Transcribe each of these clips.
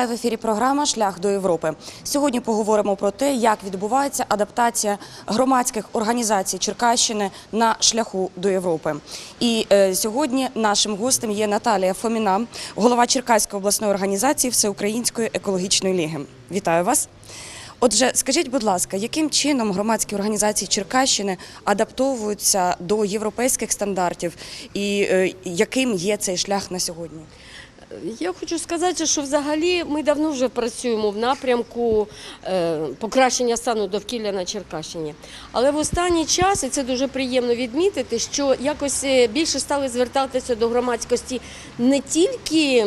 Вітаю в ефірі. Програма Шлях до Європи. Сьогодні поговоримо про те, як відбувається адаптація громадських організацій Черкащини на шляху до Європи. І е, сьогодні нашим гостем є Наталія Фоміна, голова Черкаської обласної організації Всеукраїнської екологічної ліги. Вітаю вас. Отже, скажіть, будь ласка, яким чином громадські організації Черкащини адаптовуються до європейських стандартів, і е, яким є цей шлях на сьогодні? Я хочу сказати, що взагалі ми давно вже працюємо в напрямку е, покращення стану довкілля на Черкащині. Але в останній час, і це дуже приємно відмітити, що якось е, більше стали звертатися до громадськості не тільки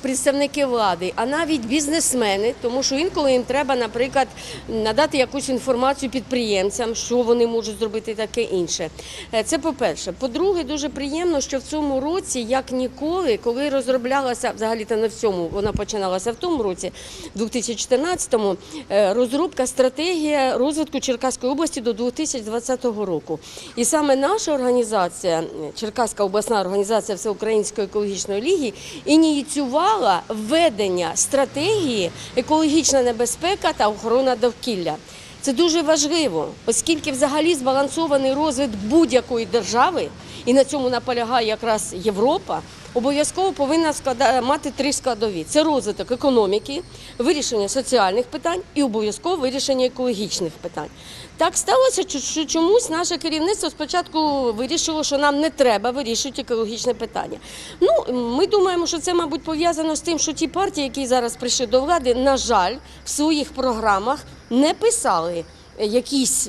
представники влади, а навіть бізнесмени, тому що інколи їм треба, наприклад, надати якусь інформацію підприємцям, що вони можуть зробити таке інше. Е, Це по-перше. По-друге, дуже приємно, що в цьому році, як ніколи, коли розроблялася, взагалі то не в цьому, вона починалася в тому році, 2014-му, е, розробка стратегія розвитку Черкаської області до 2020 року. І саме наша організація, Черкаська обласна організація Всеукраїнської екологічної ліги, ініціювала введення стратегії екологічна небезпека та охорона довкілля. Це дуже важливо, оскільки взагалі збалансований розвиток будь-якої держави, і на цьому наполягає якраз Європа, обов'язково повинна мати три складові: це розвиток економіки, вирішення соціальних питань і обов'язково вирішення екологічних питань. Так сталося, що- чомусь наше керівництво спочатку вирішило, що нам не треба вирішувати екологічне питання. Ну, ми думаємо, що це, мабуть, пов'язано з тим, що ті партії, які зараз прийшли до влади, на жаль, в своїх програмах не писали якісь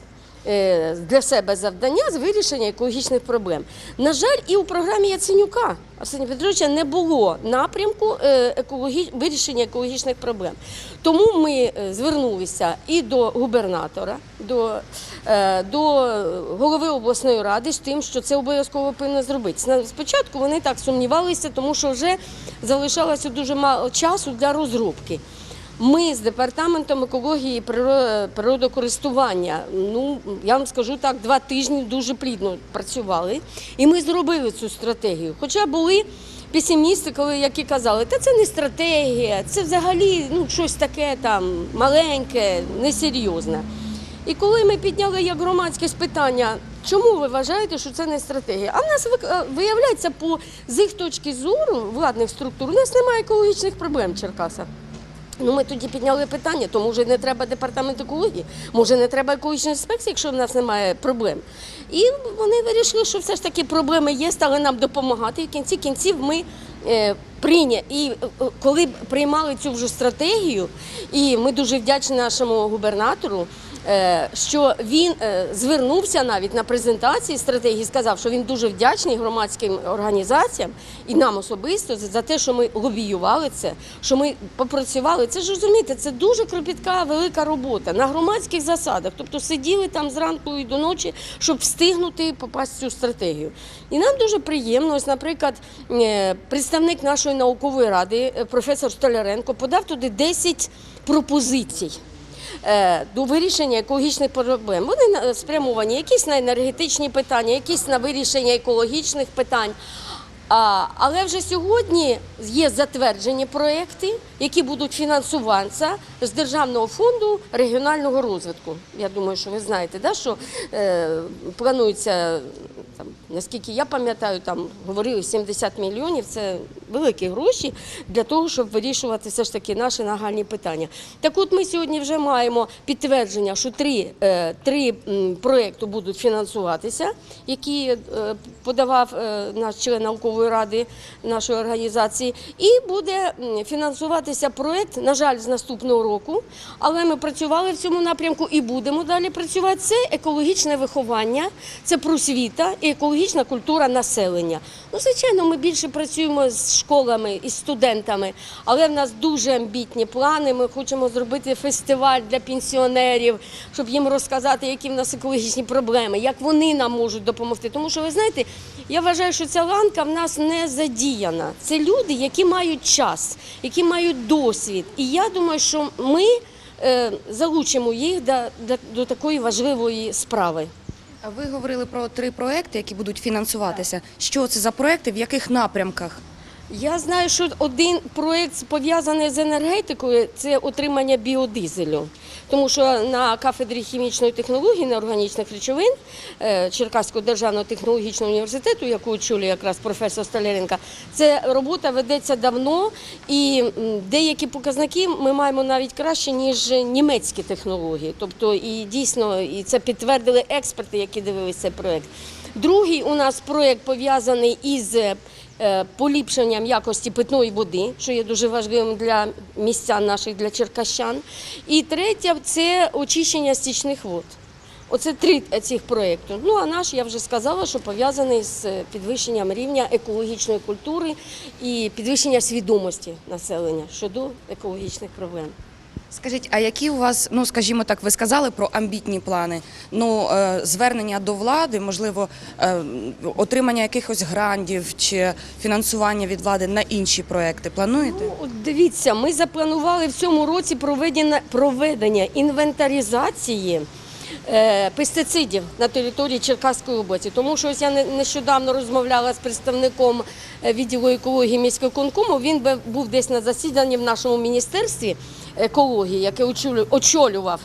для себе завдання з вирішення екологічних проблем. На жаль, і у програмі Яценюка Арсенія Петровича не було напрямку е, екологі... вирішення екологічних проблем. Тому ми е, звернулися і до губернатора, до, е, до голови обласної ради з тим, що це обов'язково повинно зробити. Спочатку вони так сумнівалися, тому що вже залишалося дуже мало часу для розробки. Ми з департаментом екології і природокористування, ну я вам скажу так, два тижні дуже плідно працювали, і ми зробили цю стратегію. Хоча були песимісти, коли які казали, та це не стратегія, це взагалі ну, щось таке там маленьке, несерйозне. І коли ми підняли як громадськість питання, чому ви вважаєте, що це не стратегія? А в нас виявляється, по з їх точки зору владних структур, у нас немає екологічних проблем в Черкасах. Ну, ми тоді підняли питання, то може не треба департамент екології, може не треба екологічної інспекції, якщо в нас немає проблем. І вони вирішили, що все ж таки проблеми є, стали нам допомагати. І в кінці кінців ми е, прийняли. І е, коли приймали цю вже стратегію, і ми дуже вдячні нашому губернатору. Е, Що він е, звернувся навіть на презентації стратегії, сказав, що він дуже вдячний громадським організаціям і нам особисто за те, що ми лобіювали це, що ми попрацювали. Це ж розумієте, це дуже кропітка, велика робота на громадських засадах. Тобто сиділи там зранку і до ночі, щоб встигнути попасти в цю стратегію. І нам дуже приємно, ось, наприклад, е, представник нашої наукової ради, професор Столяренко, подав туди 10 пропозицій. Е, До вирішення екологічних проблем вони спрямовані якісь на енергетичні питання, якісь на вирішення екологічних питань. Але вже сьогодні є затверджені проекти, які будуть фінансуватися з Державного фонду регіонального розвитку. Я думаю, що ви знаєте, да, що е, планується, там, наскільки я пам'ятаю, там говорили 70 мільйонів. Це великі гроші для того, щоб вирішувати все ж таки наші нагальні питання. Так от ми сьогодні вже маємо підтвердження, що три, е, три проекти будуть фінансуватися, які е, подавав е, наш член наукової ради нашої організації, і буде м, фінансуватися проект, на жаль, з наступного року. Але ми працювали в цьому напрямку і будемо далі працювати. Це екологічне виховання, це просвіта і екологічна культура населення. Ну, звичайно, ми більше працюємо з школами і студентами, але в нас дуже амбітні плани. Ми хочемо зробити фестиваль для пенсіонерів, щоб їм розказати, які в нас екологічні проблеми, як вони нам можуть допомогти. Тому що ви знаєте, я вважаю, що ця ланка в нас не задіяна. Це люди, які мають час, які мають досвід. І я думаю, що ми е, залучимо їх до, до, до такої важливої справи. Ви говорили про три проекти, які будуть фінансуватися. Що це за проекти, в яких напрямках? Я знаю, що один проєкт пов'язаний з енергетикою це отримання біодизелю. Тому що на кафедрі хімічної технології неорганічних речовин е, Черкаського державного технологічного університету, яку очолює якраз професор Столяренка, це робота ведеться давно, і деякі показники ми маємо навіть краще, ніж німецькі технології. Тобто, і дійсно, і це підтвердили експерти, які дивилися цей проєкт. Другий у нас проєкт пов'язаний із поліпшенням якості питної води, що є дуже важливим для містян наших, для черкащан. І третє це очищення стічних вод. Оце три цих проєкту. Ну а наш, я вже сказала, що пов'язаний з підвищенням рівня екологічної культури і підвищення свідомості населення щодо екологічних проблем. Скажіть, а які у вас, ну скажімо так, ви сказали про амбітні плани? Ну е, звернення до влади, можливо, е, отримання якихось грантів чи фінансування від влади на інші проекти. Плануєте? Ну, дивіться, ми запланували в цьому році проведення, проведення інвентаризації е, пестицидів на території Черкаської області. Тому що ось я не- нещодавно розмовляла з представником відділу екології міського конкому. Він був десь на засіданні в нашому міністерстві екології, яке очолював.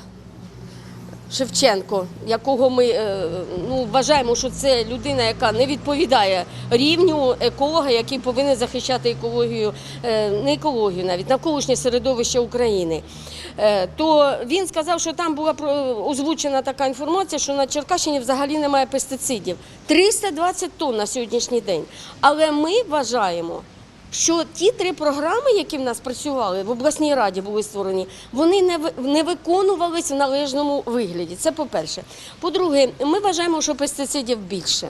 Шевченко, якого ми е, ну, вважаємо, що це людина, яка не відповідає рівню еколога, який повинен захищати екологію, е, не екологію навіть навколишнє середовище України. Е, То він сказав, що там була озвучена така інформація, що на Черкащині взагалі немає пестицидів. 320 тонн на сьогоднішній день. Але ми вважаємо, що ті три програми, які в нас працювали в обласній раді, були створені, вони не не виконувались в належному вигляді. Це по-перше. По-друге, ми вважаємо, що пестицидів більше.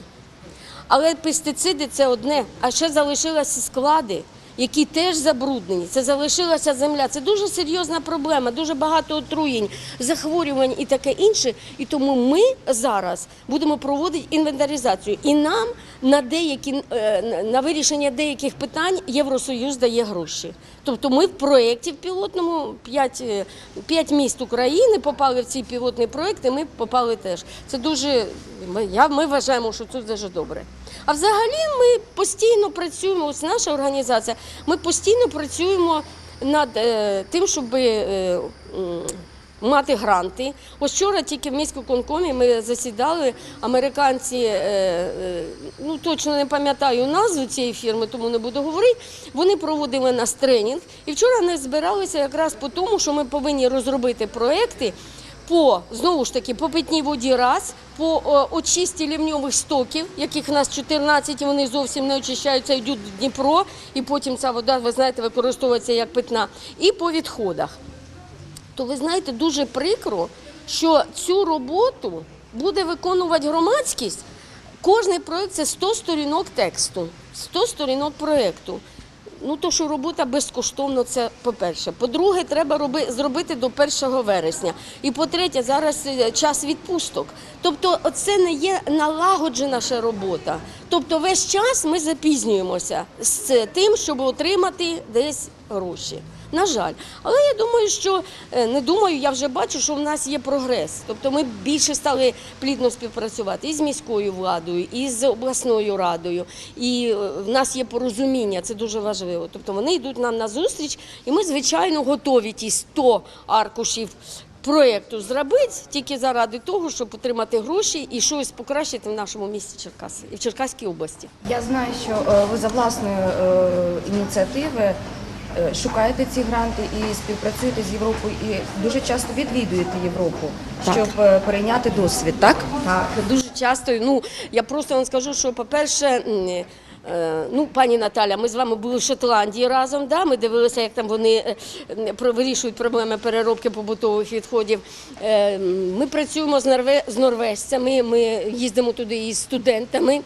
Але пестициди це одне, а ще залишилися склади, які теж забруднені. Це залишилася земля. Це дуже серйозна проблема, дуже багато отруєнь, захворювань і таке інше. І тому ми зараз будемо проводити інвентаризацію. І нам на деякі е, на- вирішення деяких питань Євросоюз дає гроші. Тобто ми в проєкті в пілотному 5, 5 міст України попали в цей пілотний проєкт, і ми попали теж. Це дуже ми, я, ми вважаємо, що це дуже добре. А взагалі ми постійно працюємо, ось наша організація, ми постійно працюємо над е, тим, щоб е, мати гранти. Ось вчора тільки в міськвиконкомі ми засідали, американці, е, е, ну точно не пам'ятаю назву цієї фірми, тому не буду говорити. Вони проводили нас тренінг. І вчора вони збиралися якраз по тому, що ми повинні розробити проекти по знову ж таки по питній воді раз, по о, очисті лівньових стоків, яких в нас 14, і вони зовсім не очищаються, йдуть в Дніпро, і потім ця вода, ви знаєте, використовується як питна, і по відходах. То ви знаєте, дуже прикро, що цю роботу буде виконувати громадськість. Кожний проєкт це 100 сторінок тексту, 100 сторінок проєкту. Ну, то, що робота безкоштовно, це по-перше. По-друге, треба роби, зробити до 1 вересня. І по-третє, зараз е, час відпусток. Тобто, це не є налагоджена ще робота. Тобто, весь час ми запізнюємося з тим, щоб отримати десь гроші. На жаль, але я думаю, що е, не думаю, я вже бачу, що в нас є прогрес. Тобто ми більше стали плідно співпрацювати і з міською владою, і з обласною радою. І е, в нас є порозуміння, це дуже важливо. Тобто вони йдуть нам на зустріч, і ми, звичайно, готові ті 100 аркушів. Проєкту зробити тільки заради того, щоб отримати гроші і щось покращити в нашому місті Черкаси і в Черкаській області. Я знаю, що е, ви за власної ініціативи е, шукаєте ці гранти і співпрацюєте з Європою, і дуже часто відвідуєте Європу, щоб е, перейняти досвід, так? Так, дуже часто. Ну я просто вам скажу, що по-перше. м, е, Ну, пані Наталя, ми з вами були в Шотландії разом. Да? Ми дивилися, як там вони е, вирішують проблеми переробки побутових відходів. Е, Ми працюємо з, норве... з норвежцями, ми їздимо туди із студентами,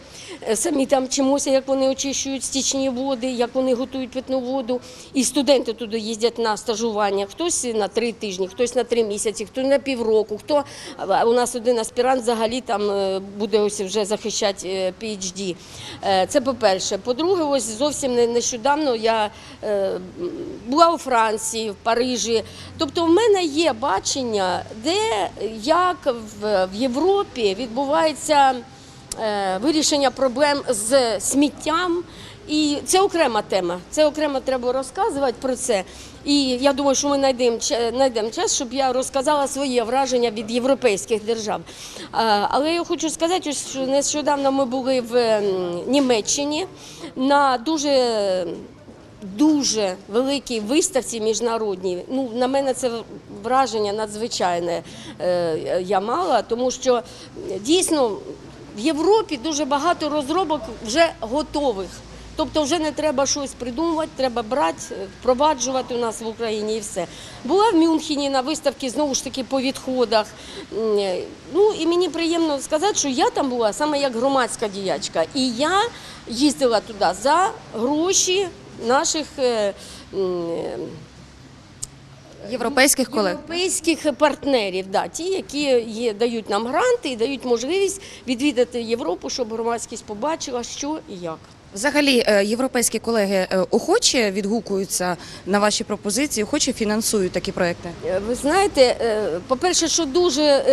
е, самі там вчимося, як вони очищують стічні води, як вони готують питну воду. І студенти туди їздять на стажування. Хтось на три тижні, хтось на три місяці, хто на півроку. Хто у нас один аспірант взагалі там е, буде ось вже захищати е, PhD. Е, Це по-перше. По-друге, ось зовсім не- нещодавно я е, була у Франції, в Парижі. Тобто, в мене є бачення, де як в, в Європі відбувається е, вирішення проблем з сміттям І це окрема тема. Це окремо треба розказувати про це. І я думаю, що ми знайдемо знайдемо час, щоб я розказала своє враження від європейських держав. Але я хочу сказати, що нещодавно ми були в Німеччині на дуже дуже великій виставці міжнародній. Ну, на мене це враження надзвичайне е, я мала, тому що дійсно в Європі дуже багато розробок вже готових. Тобто вже не треба щось придумувати, треба брати, впроваджувати у нас в Україні і все. Була в Мюнхені на виставці знову ж таки по відходах. Е, Ну і мені приємно сказати, що я там була саме як громадська діячка. І я їздила туди за гроші наших е, е, Європейських колег. європейських партнерів, да, ті, які є, дають нам гранти і дають можливість відвідати Європу, щоб громадськість побачила, що і як. Взагалі, е, європейські колеги е, охоче відгукуються на ваші пропозиції, охоче фінансують такі проекти. Е, Ви знаєте, по-перше, що дуже,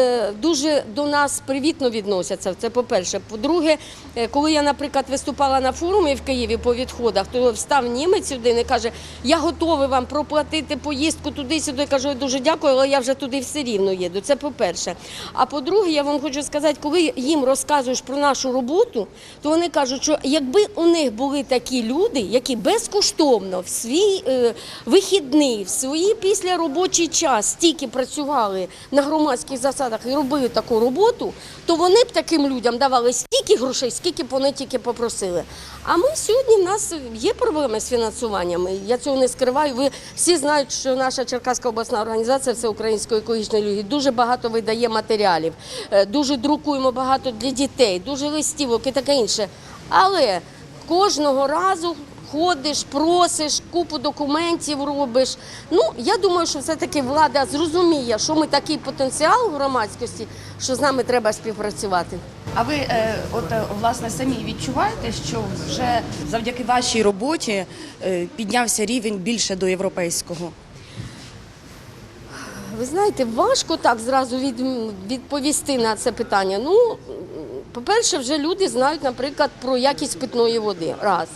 дуже до нас привітно відносяться. Це по-перше. По-друге, е, коли я, наприклад, виступала на форумі в Києві по відходах, то встав німець один і каже: Я готовий вам проплатити поїздку туди-сюди. Я Кажу, дуже дякую, але я вже туди все рівно їду. Це по-перше. А по-друге, я вам хочу сказати, коли їм розказуєш про нашу роботу, то вони кажуть, що якби у них були такі люди, які безкоштовно в свій е, вихідний, в свій післяробочий час стільки працювали на громадських засадах і робили таку роботу, то вони б таким людям давали стільки грошей, скільки б вони тільки попросили. А ми сьогодні в нас є проблеми з фінансуванням. Я цього не скриваю. Ви всі знають, що наша Черкаська обласна організація Всеукраїнської екологічної ліги дуже багато видає матеріалів, е, дуже друкуємо багато для дітей, дуже листівок і таке інше. Але кожного разу ходиш, просиш, купу документів робиш. Ну, я думаю, що все-таки влада зрозуміє, що ми такий потенціал громадськості, що з нами треба співпрацювати. А ви е, от е, власне самі відчуваєте, що вже завдяки вашій роботі е, піднявся рівень більше до європейського? Ви знаєте, важко так зразу від, відповісти на це питання. Ну, по-перше, вже люди знають, наприклад, про якість питної води. Раз.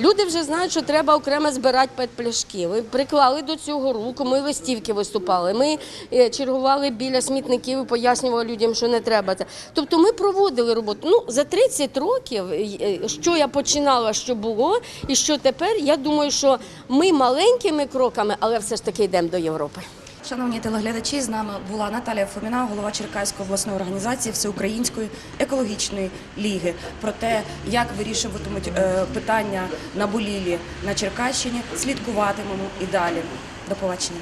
Люди вже знають, що треба окремо збирати петпляшки. Ми приклали до цього руку, ми листівки виступали. Ми е, чергували біля смітників і пояснювали людям, що не треба це. Тобто ми проводили роботу. Ну, за 30 років, е, що я починала, що було, і що тепер, я думаю, що ми маленькими кроками, але все ж таки йдемо до Європи. Шановні телеглядачі, з нами була Наталія Фоміна, голова Черкаської обласної організації Всеукраїнської екологічної ліги. Про те, як вирішуватимуть питання на болілі на Черкащині, слідкуватимемо і далі. До побачення.